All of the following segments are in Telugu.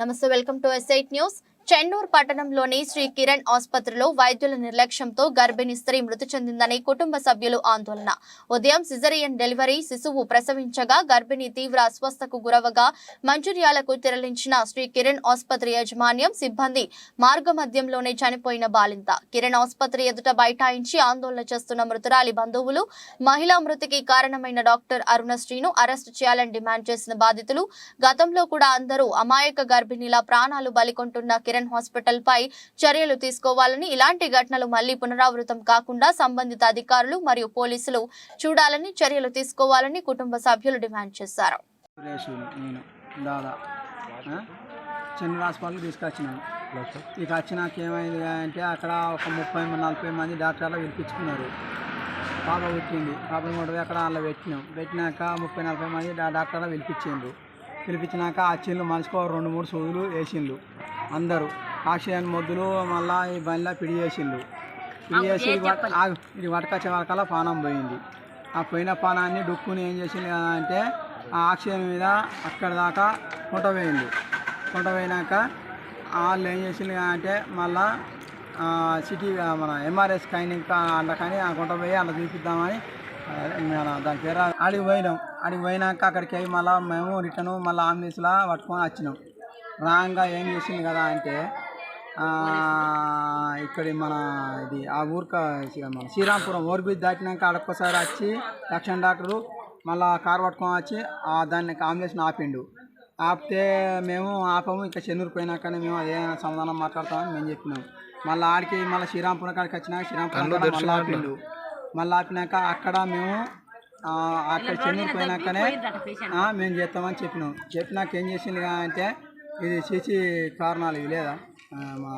నమస్తే welcome to SIT news. Chennur పట్టణంలోని శ్రీ కిరణ్ ఆసుపత్రిలో వైద్యుల నిర్లక్ష్యంతో గర్భిణీ స్త్రీ మృతి చెందిందని కుటుంబ సభ్యులు ఆందోళన. ఉదయం సిజరియన్ డెలివరీ శిశువు ప్రసవించగా గర్భిణి తీవ్ర అస్వస్థకు గురవగా మంచిర్యాలకు తరలించిన శ్రీ కిరణ్ ఆసుపత్రి యాజమాన్యం సిబ్బంది మార్గమధ్యంలోనే చనిపోయిన బాలింత. కిరణ్ ఆసుపత్రి ఎదుట బైఠాయించి ఆందోళన చేస్తున్న మృతురాలి బంధువులు మహిళా మృతికి కారణమైన డాక్టర్ అరుణశ్రీను అరెస్టు చేయాలని డిమాండ్ చేసిన బాధితులు గతంలో కూడా అందరూ అమాయక గర్భిణీల ప్రాణాలు బలికొంటున్న కిరణ్ హాస్పిటల్ పై చర్యలు తీసుకోవాలని ఇలాంటి ఘటనలు మళ్ళీ పునరావృతం కాకుండా సంబంధిత అధికారులు మరియు పోలీసులు చూడాలని చర్యలు తీసుకోవాలని కుటుంబ సభ్యులు డిమాండ్ చేశారు? చిన్న హాస్పిటల్ తీసుకొచ్చినాను. ఇక వచ్చినాక ఏమైంది అంటే అక్కడ ఒక ముప్పై నలభై మంది డాక్టర్లు పిలిపించుకున్నారు. పాప పుట్టింది. పాప కూడా అక్కడ అలా పెట్టినాం. పెట్టినాక ముప్పై నలభై మంది డాక్టర్లు పిలిపించిండ్రు. పిలిపించినాక ఆ చిల్లు మనిషికి ఒక రెండు మూడు సూదులు వేసిండ్రు అందరూ ఆక్సిజన్ మొద్దులు మళ్ళీ ఈ బండిలో పిడి చేసిండ్రు పిడి చేసి ఇది పట్టుకొచ్చే వరకల్లా పానం పోయింది. ఆ పోయిన పానాన్ని డొక్కుని ఏం చేసింది అంటే ఆ ఆక్సిజన్ మీద అక్కడ దాకా కొంట పోయింది కొంట పోయినాక వాళ్ళు ఏం చేసింది అంటే మళ్ళా సిటీ మన ఎంఆర్ఎస్ కైనింగ్ అందులో కానీ ఆ కొంట పోయి అలా చూపిద్దామని మన దాని పేరు ఆడికి పోయినాం. ఆడికి పోయినాక అక్కడికి వెళ్ళి మళ్ళీ మేము రిటర్న్ మళ్ళీ ఆంబులెన్స్లో పట్టుకొని వచ్చినాం. రాంగా ఏం చేసింది కదా అంటే ఇక్కడ మన ఇది ఆ ఊరిక మన శ్రీరాంపురం ఓర్బీచ్ దాటినాక అడొక్కసారి వచ్చి లక్ష్మణ్ డాక్టరు మళ్ళా కారు పట్టుకొని వచ్చి ఆ దాన్ని కాంబినేషన్ ఆపిండు. ఆపితే మేము ఆపము ఇంకా చెన్నూరు పోయినాకనే మేము అదేదైనా సమాధానం మాట్లాడతామని మేము చెప్పినాం. మళ్ళీ ఆడికి మళ్ళీ శ్రీరాంపురం కాడికి వచ్చినాక శ్రీరాంపురం మళ్ళీ ఆపిండు. మళ్ళీ ఆపినాక అక్కడ మేము అక్కడ చెన్నూరు పోయినాకనే మేము చేస్తామని చెప్పినాం. చెప్పినాక ఏం చేసింది అంటే ఇది సీసీ కారణాలు ఇవి లేదా? మా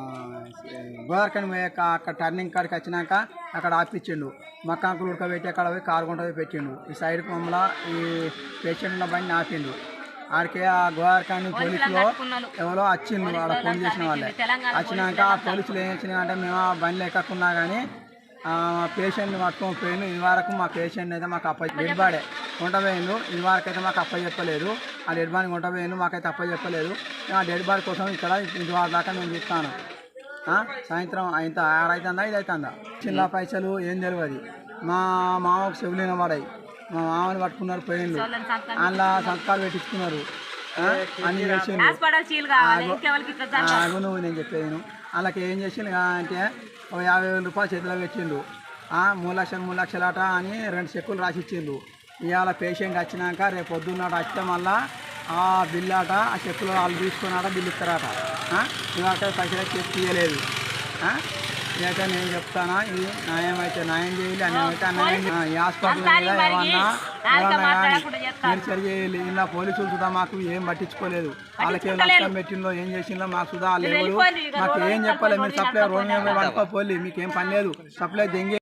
గోదావరికని పోయాక అక్కడ టర్నింగ్ కాడికి వచ్చినాక అక్కడ ఆపిచ్చిండు. మక్కాంకులు ఉడకబెట్టి అక్కడ పోయి కారు గుంట పోయి పెట్టిండు. ఈ సైడ్ మమ్మల్ని ఈ పేషెంట్ ఉన్న బండి ఆపిండు. ఆడికి ఆ గోదావరికాని పోలీసులు ఎవరో వచ్చిండు ఆడ ఫోన్ చేసిన వాళ్ళే. వచ్చినాక ఆ పోలీసులు ఏం చేసినా అంటే మేము ఆ బండిలో ఎక్కకున్నా కానీ పేషెంట్ని పట్టుకొని పోయిండు. ఇది వరకు మా పేషెంట్ అయితే మాకు అప్ప డెడ్ బాడే కొంట పోయిండు ఇది వరకు అయితే మాకు అప్ప చెప్పలేదు. ఆ డెడ్ బాడీ కొంట పోయిండు మాకైతే అప్ప చెప్పలేదు. ఆ డెడ్ బాడీ కోసం ఇక్కడ ఇది వారి దాకా నేను చెప్తాను ఆ, సాయంత్రం అయితే ఆరు అవుతుందా ఇది అవుతుందా చిన్న పైసలు ఏం తెలియదు మా మామకు చెవులిన పడాయి మా మామని పట్టుకున్నారు పోయిండు. అందులో సంతకాలు పెట్టించుకున్నారు. అన్ని చేసిండు. ఆగు నువ్వు నేను చెప్పేది వాళ్ళకి ఏం చేసిండు అంటే ఓ యాభై వేల రూపాయలు చేతిలో పెట్టిండు. ఆ, మూడు లక్షలు మూడు లక్షలు అట అని రెండు చెక్కులు రాసి ఇచ్చిండు. ఇవాళ పేషెంట్ వచ్చినాక రేపు పొద్దున్నట వస్తే మళ్ళా ఆ బిల్లు అట ఆ చెక్కులు వాళ్ళు తీసుకున్నాట బిల్లు ఇస్తారట. ఆ, ఇవాళ పైసలు చెక్ తీయలేదు. ఇదైతే నేను చెప్తానా ఇది న్యాయం అయితే న్యాయం చేయాలి అన్యాయం అన్యాయం ఈ హాస్పిటల్ చర్య చేయాలి. ఇలా పోలీసులు సుధా మాకు ఏం పట్టించుకోలేదు. వాళ్ళకి ఏం నష్టం పెట్టిందో ఏం చేసిందో మాకు సుధా వాళ్ళు మాకు ఏం చెప్పాలి మీరు సప్లై రోడ్ మీద పడుకోపోలి మీకు ఏం పని లేదు. సప్లై దెంగి